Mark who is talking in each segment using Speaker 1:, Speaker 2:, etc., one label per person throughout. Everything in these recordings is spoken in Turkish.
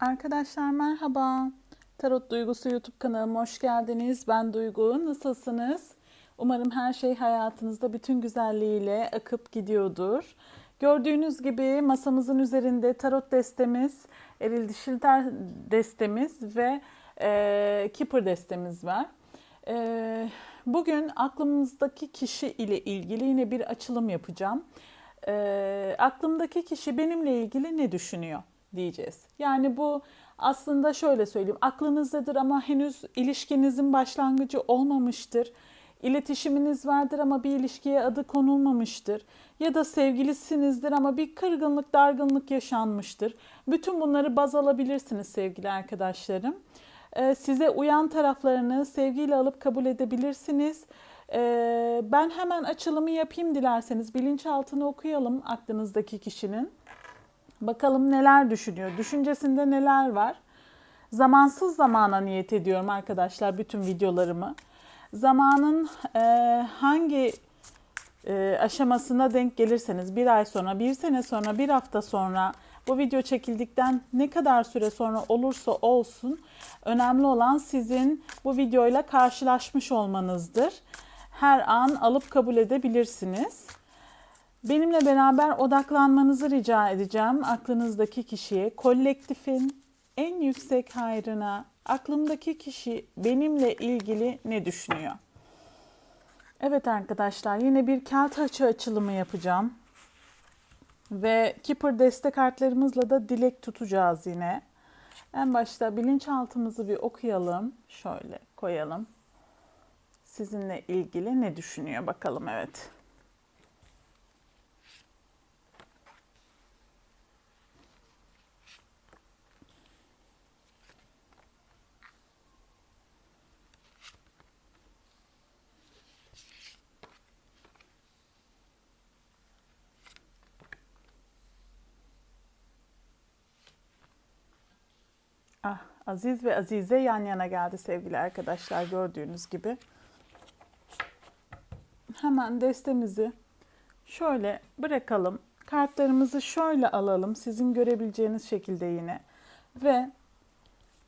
Speaker 1: Arkadaşlar merhaba. Tarot Duygusu YouTube kanalıma hoş geldiniz. Ben Duygu. Nasılsınız? Umarım her şey hayatınızda bütün güzelliğiyle akıp gidiyordur. Gördüğünüz gibi masamızın üzerinde tarot destemiz, eril dişil destemiz ve e, keeper destemiz var. E, bugün aklımızdaki kişi ile ilgili yine bir açılım yapacağım. E, aklımdaki kişi benimle ilgili ne düşünüyor diyeceğiz. Yani bu aslında şöyle söyleyeyim. Aklınızdadır ama henüz ilişkinizin başlangıcı olmamıştır. İletişiminiz vardır ama bir ilişkiye adı konulmamıştır. Ya da sevgilisinizdir ama bir kırgınlık, dargınlık yaşanmıştır. Bütün bunları baz alabilirsiniz sevgili arkadaşlarım. Ee, Size uyan taraflarını sevgiyle alıp kabul edebilirsiniz. Ee, Ben hemen açılımı yapayım dilerseniz. Bilinçaltını okuyalım aklınızdaki kişinin. Bakalım neler düşünüyor, düşüncesinde neler var. Zamansız zamana niyet ediyorum arkadaşlar bütün videolarımı. Zamanın e, hangi e, aşamasına denk gelirseniz bir ay sonra, bir sene sonra, bir hafta sonra bu video çekildikten ne kadar süre sonra olursa olsun önemli olan sizin bu videoyla karşılaşmış olmanızdır. Her an alıp kabul edebilirsiniz. Benimle beraber odaklanmanızı rica edeceğim aklınızdaki kişiye, kolektifin en yüksek hayrına, aklımdaki kişi benimle ilgili ne düşünüyor? Evet arkadaşlar yine bir kağıt açı açılımı yapacağım. Ve Keeper destek kartlarımızla da dilek tutacağız yine. En başta bilinçaltımızı bir okuyalım. Şöyle koyalım. Sizinle ilgili ne düşünüyor bakalım evet. Ah, Aziz ve Azize yan yana geldi sevgili arkadaşlar gördüğünüz gibi. Hemen destemizi şöyle bırakalım. Kartlarımızı şöyle alalım sizin görebileceğiniz şekilde yine. Ve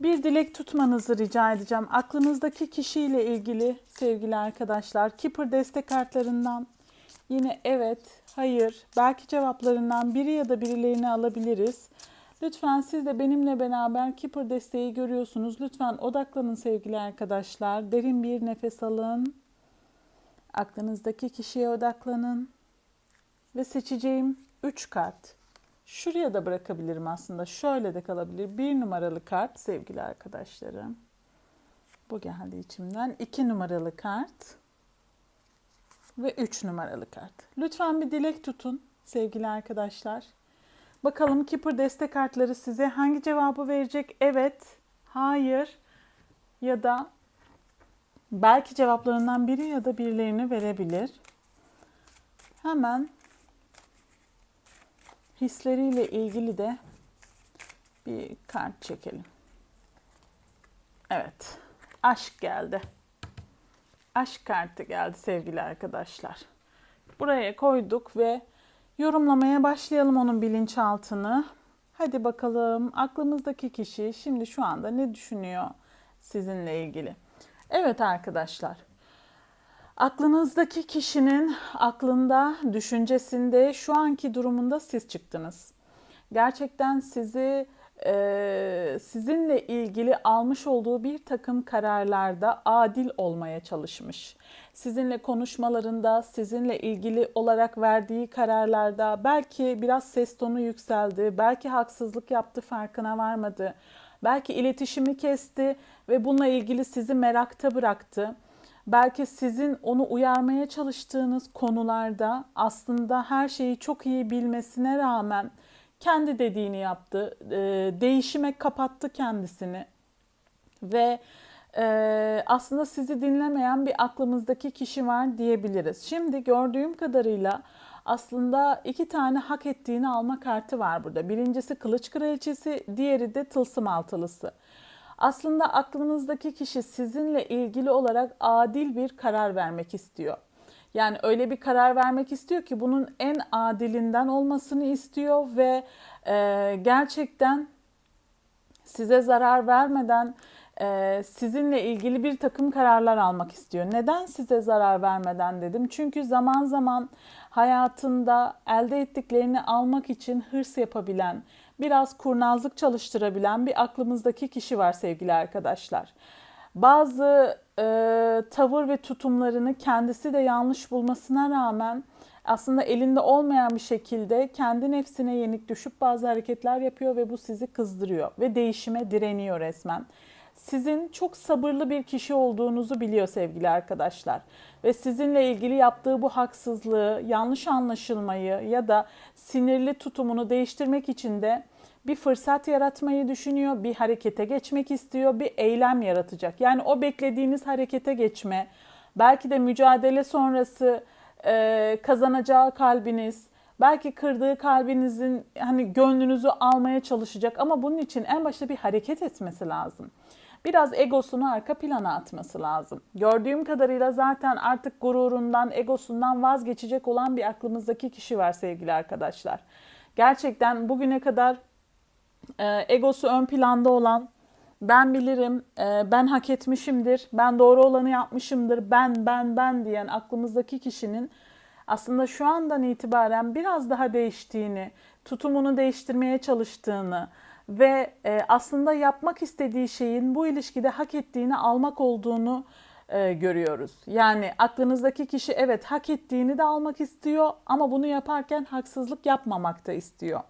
Speaker 1: bir dilek tutmanızı rica edeceğim. Aklınızdaki kişiyle ilgili sevgili arkadaşlar. Keeper destek kartlarından yine evet, hayır, belki cevaplarından biri ya da birilerini alabiliriz. Lütfen siz de benimle beraber Keeper desteği görüyorsunuz. Lütfen odaklanın sevgili arkadaşlar. Derin bir nefes alın. Aklınızdaki kişiye odaklanın. Ve seçeceğim 3 kart. Şuraya da bırakabilirim aslında. Şöyle de kalabilir. Bir numaralı kart sevgili arkadaşlarım. Bu geldi içimden. 2 numaralı kart. Ve 3 numaralı kart. Lütfen bir dilek tutun sevgili arkadaşlar. Bakalım Keeper destek kartları size hangi cevabı verecek? Evet, hayır ya da belki cevaplarından biri ya da birilerini verebilir. Hemen hisleriyle ilgili de bir kart çekelim. Evet, aşk geldi. Aşk kartı geldi sevgili arkadaşlar. Buraya koyduk ve yorumlamaya başlayalım onun bilinçaltını. Hadi bakalım aklımızdaki kişi şimdi şu anda ne düşünüyor sizinle ilgili? Evet arkadaşlar. Aklınızdaki kişinin aklında, düşüncesinde, şu anki durumunda siz çıktınız. Gerçekten sizi e, sizinle ilgili almış olduğu bir takım kararlarda adil olmaya çalışmış. Sizinle konuşmalarında, sizinle ilgili olarak verdiği kararlarda belki biraz ses tonu yükseldi, belki haksızlık yaptı, farkına varmadı. Belki iletişimi kesti ve bununla ilgili sizi merakta bıraktı. Belki sizin onu uyarmaya çalıştığınız konularda aslında her şeyi çok iyi bilmesine rağmen kendi dediğini yaptı. E, değişime kapattı kendisini. Ve e, aslında sizi dinlemeyen bir aklımızdaki kişi var diyebiliriz. Şimdi gördüğüm kadarıyla aslında iki tane hak ettiğini alma kartı var burada. Birincisi kılıç kraliçesi, diğeri de tılsım altılısı. Aslında aklınızdaki kişi sizinle ilgili olarak adil bir karar vermek istiyor. Yani öyle bir karar vermek istiyor ki bunun en adilinden olmasını istiyor ve e, gerçekten size zarar vermeden e, sizinle ilgili bir takım kararlar almak istiyor. Neden size zarar vermeden dedim? Çünkü zaman zaman hayatında elde ettiklerini almak için hırs yapabilen, biraz kurnazlık çalıştırabilen bir aklımızdaki kişi var sevgili arkadaşlar. Bazı e, tavır ve tutumlarını kendisi de yanlış bulmasına rağmen aslında elinde olmayan bir şekilde kendi nefsine yenik düşüp bazı hareketler yapıyor ve bu sizi kızdırıyor ve değişime direniyor resmen. Sizin çok sabırlı bir kişi olduğunuzu biliyor sevgili arkadaşlar ve sizinle ilgili yaptığı bu haksızlığı, yanlış anlaşılmayı ya da sinirli tutumunu değiştirmek için de bir fırsat yaratmayı düşünüyor, bir harekete geçmek istiyor, bir eylem yaratacak. Yani o beklediğiniz harekete geçme, belki de mücadele sonrası e, kazanacağı kalbiniz, belki kırdığı kalbinizin hani gönlünüzü almaya çalışacak ama bunun için en başta bir hareket etmesi lazım. Biraz egosunu arka plana atması lazım. Gördüğüm kadarıyla zaten artık gururundan, egosundan vazgeçecek olan bir aklımızdaki kişi var sevgili arkadaşlar. Gerçekten bugüne kadar e, egosu ön planda olan, ben bilirim, e, ben hak etmişimdir, ben doğru olanı yapmışımdır, ben, ben, ben diyen aklımızdaki kişinin aslında şu andan itibaren biraz daha değiştiğini, tutumunu değiştirmeye çalıştığını ve e, aslında yapmak istediği şeyin bu ilişkide hak ettiğini almak olduğunu e, görüyoruz. Yani aklınızdaki kişi evet hak ettiğini de almak istiyor ama bunu yaparken haksızlık yapmamak da istiyor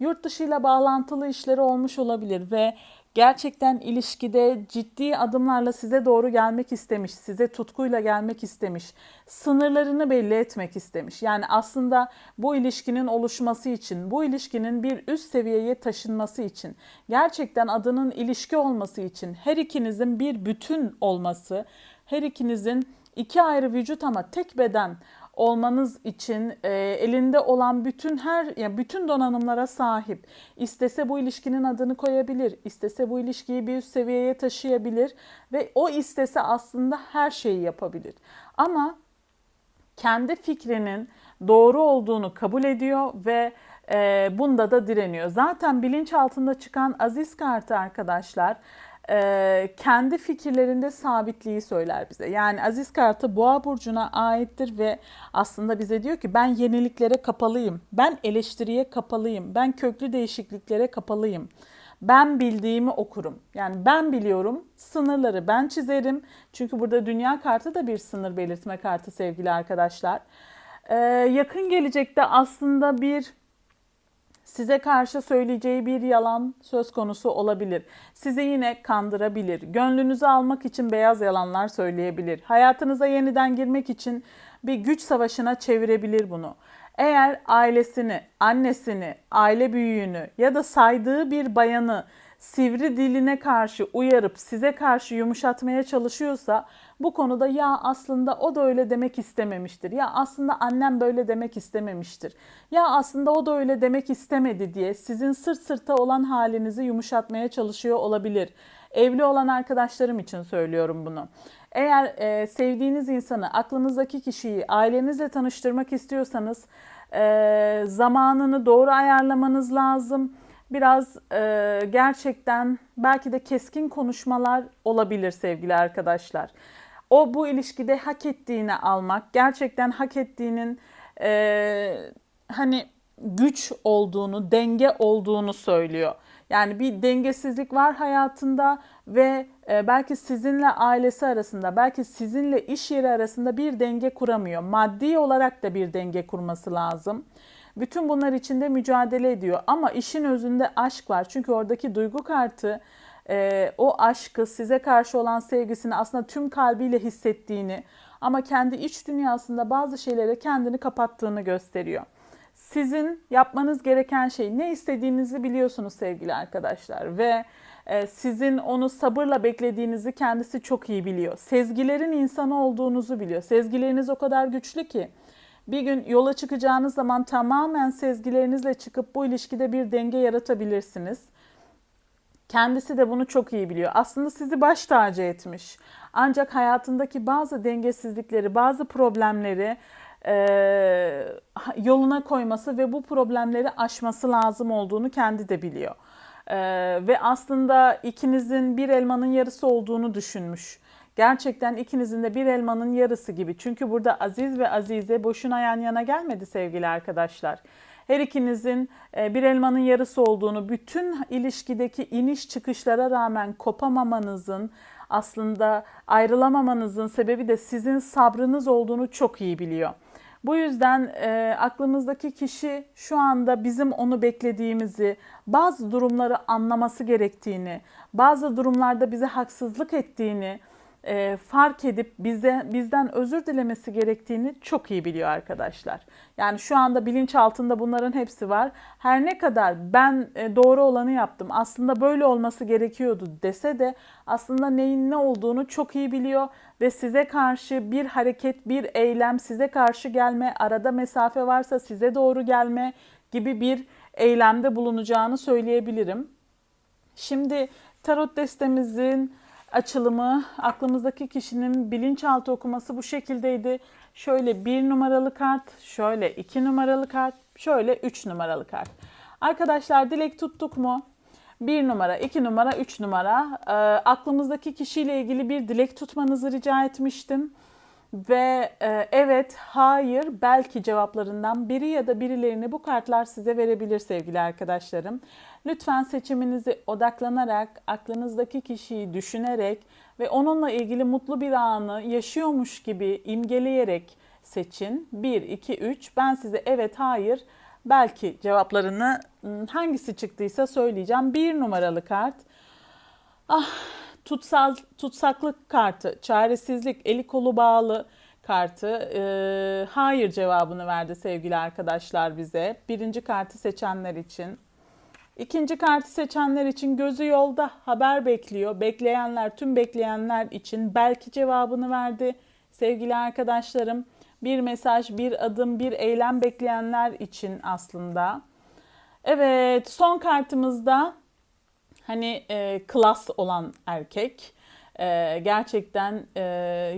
Speaker 1: yurt dışıyla bağlantılı işleri olmuş olabilir ve gerçekten ilişkide ciddi adımlarla size doğru gelmek istemiş, size tutkuyla gelmek istemiş, sınırlarını belli etmek istemiş. Yani aslında bu ilişkinin oluşması için, bu ilişkinin bir üst seviyeye taşınması için, gerçekten adının ilişki olması için, her ikinizin bir bütün olması, her ikinizin iki ayrı vücut ama tek beden olmanız için e, elinde olan bütün her ya bütün donanımlara sahip. İstese bu ilişkinin adını koyabilir, istese bu ilişkiyi bir üst seviyeye taşıyabilir ve o istese aslında her şeyi yapabilir. Ama kendi fikrinin doğru olduğunu kabul ediyor ve e, bunda da direniyor. Zaten bilinç altında çıkan aziz kartı arkadaşlar e, kendi fikirlerinde sabitliği söyler bize. Yani Aziz Kartı Boğa burcuna aittir ve aslında bize diyor ki ben yeniliklere kapalıyım. Ben eleştiriye kapalıyım. Ben köklü değişikliklere kapalıyım. Ben bildiğimi okurum. Yani ben biliyorum, sınırları ben çizerim. Çünkü burada dünya kartı da bir sınır belirtme kartı sevgili arkadaşlar. Ee, yakın gelecekte aslında bir size karşı söyleyeceği bir yalan söz konusu olabilir. Sizi yine kandırabilir. Gönlünüzü almak için beyaz yalanlar söyleyebilir. Hayatınıza yeniden girmek için bir güç savaşına çevirebilir bunu. Eğer ailesini, annesini, aile büyüğünü ya da saydığı bir bayanı sivri diline karşı uyarıp size karşı yumuşatmaya çalışıyorsa bu konuda ya aslında o da öyle demek istememiştir. Ya aslında annem böyle demek istememiştir. Ya aslında o da öyle demek istemedi diye sizin sırt sırta olan halinizi yumuşatmaya çalışıyor olabilir. Evli olan arkadaşlarım için söylüyorum bunu. Eğer e, sevdiğiniz insanı, aklınızdaki kişiyi ailenizle tanıştırmak istiyorsanız e, zamanını doğru ayarlamanız lazım biraz e, gerçekten belki de keskin konuşmalar olabilir sevgili arkadaşlar. O bu ilişkide hak ettiğini almak, gerçekten hak ettiğinin e, hani güç olduğunu, denge olduğunu söylüyor. Yani bir dengesizlik var hayatında ve e, belki sizinle ailesi arasında, belki sizinle iş yeri arasında bir denge kuramıyor. Maddi olarak da bir denge kurması lazım. Bütün bunlar içinde mücadele ediyor ama işin özünde aşk var. Çünkü oradaki duygu kartı e, o aşkı size karşı olan sevgisini aslında tüm kalbiyle hissettiğini ama kendi iç dünyasında bazı şeylere kendini kapattığını gösteriyor. Sizin yapmanız gereken şey ne istediğinizi biliyorsunuz sevgili arkadaşlar ve e, sizin onu sabırla beklediğinizi kendisi çok iyi biliyor. Sezgilerin insanı olduğunuzu biliyor. Sezgileriniz o kadar güçlü ki bir gün yola çıkacağınız zaman tamamen sezgilerinizle çıkıp bu ilişkide bir denge yaratabilirsiniz. Kendisi de bunu çok iyi biliyor. Aslında sizi baş tacı etmiş. Ancak hayatındaki bazı dengesizlikleri, bazı problemleri e, yoluna koyması ve bu problemleri aşması lazım olduğunu kendi de biliyor. Ee, ve aslında ikinizin bir elmanın yarısı olduğunu düşünmüş. Gerçekten ikinizin de bir elmanın yarısı gibi. Çünkü burada Aziz ve Azize boşuna yan yana gelmedi sevgili arkadaşlar. Her ikinizin e, bir elmanın yarısı olduğunu, bütün ilişkideki iniş çıkışlara rağmen kopamamanızın, aslında ayrılamamanızın sebebi de sizin sabrınız olduğunu çok iyi biliyor. Bu yüzden e, aklımızdaki kişi şu anda bizim onu beklediğimizi, bazı durumları anlaması gerektiğini, bazı durumlarda bize haksızlık ettiğini e, fark edip bize bizden özür dilemesi gerektiğini çok iyi biliyor arkadaşlar. Yani şu anda bilinç altında bunların hepsi var. Her ne kadar ben e, doğru olanı yaptım, aslında böyle olması gerekiyordu dese de aslında neyin ne olduğunu çok iyi biliyor ve size karşı bir hareket, bir eylem, size karşı gelme, arada mesafe varsa size doğru gelme gibi bir eylemde bulunacağını söyleyebilirim. Şimdi tarot destemizin açılımı, aklımızdaki kişinin bilinçaltı okuması bu şekildeydi. Şöyle bir numaralı kart, şöyle iki numaralı kart, şöyle üç numaralı kart. Arkadaşlar dilek tuttuk mu? Bir numara, iki numara, üç numara. E, aklımızdaki kişiyle ilgili bir dilek tutmanızı rica etmiştim. Ve e, evet, hayır, belki cevaplarından biri ya da birilerini bu kartlar size verebilir sevgili arkadaşlarım. Lütfen seçiminizi odaklanarak, aklınızdaki kişiyi düşünerek ve onunla ilgili mutlu bir anı yaşıyormuş gibi imgeleyerek seçin. 1, 2, 3. Ben size evet, hayır, belki cevaplarını hangisi çıktıysa söyleyeceğim. Bir numaralı kart. Ah, tutsal, tutsaklık kartı, çaresizlik, eli kolu bağlı kartı. Ee, hayır cevabını verdi sevgili arkadaşlar bize. Birinci kartı seçenler için. İkinci kartı seçenler için gözü yolda haber bekliyor. Bekleyenler, tüm bekleyenler için belki cevabını verdi. Sevgili arkadaşlarım, bir mesaj, bir adım, bir eylem bekleyenler için aslında. Evet, son kartımızda hani e, klas olan erkek, e, gerçekten e,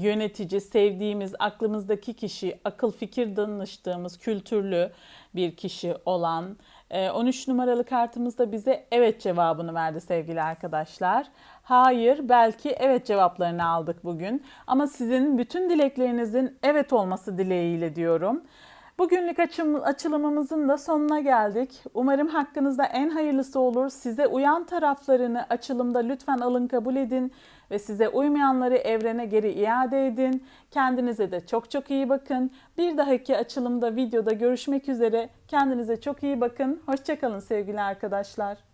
Speaker 1: yönetici, sevdiğimiz, aklımızdaki kişi, akıl fikir danıştığımız, kültürlü bir kişi olan, 13 numaralı kartımızda bize evet cevabını verdi sevgili arkadaşlar. Hayır, belki evet cevaplarını aldık bugün. Ama sizin bütün dileklerinizin evet olması dileğiyle diyorum. Bugünlük açım, açılımımızın da sonuna geldik. Umarım hakkınızda en hayırlısı olur. Size uyan taraflarını açılımda lütfen alın kabul edin ve size uymayanları evrene geri iade edin. Kendinize de çok çok iyi bakın. Bir dahaki açılımda videoda görüşmek üzere. Kendinize çok iyi bakın. Hoşçakalın sevgili arkadaşlar.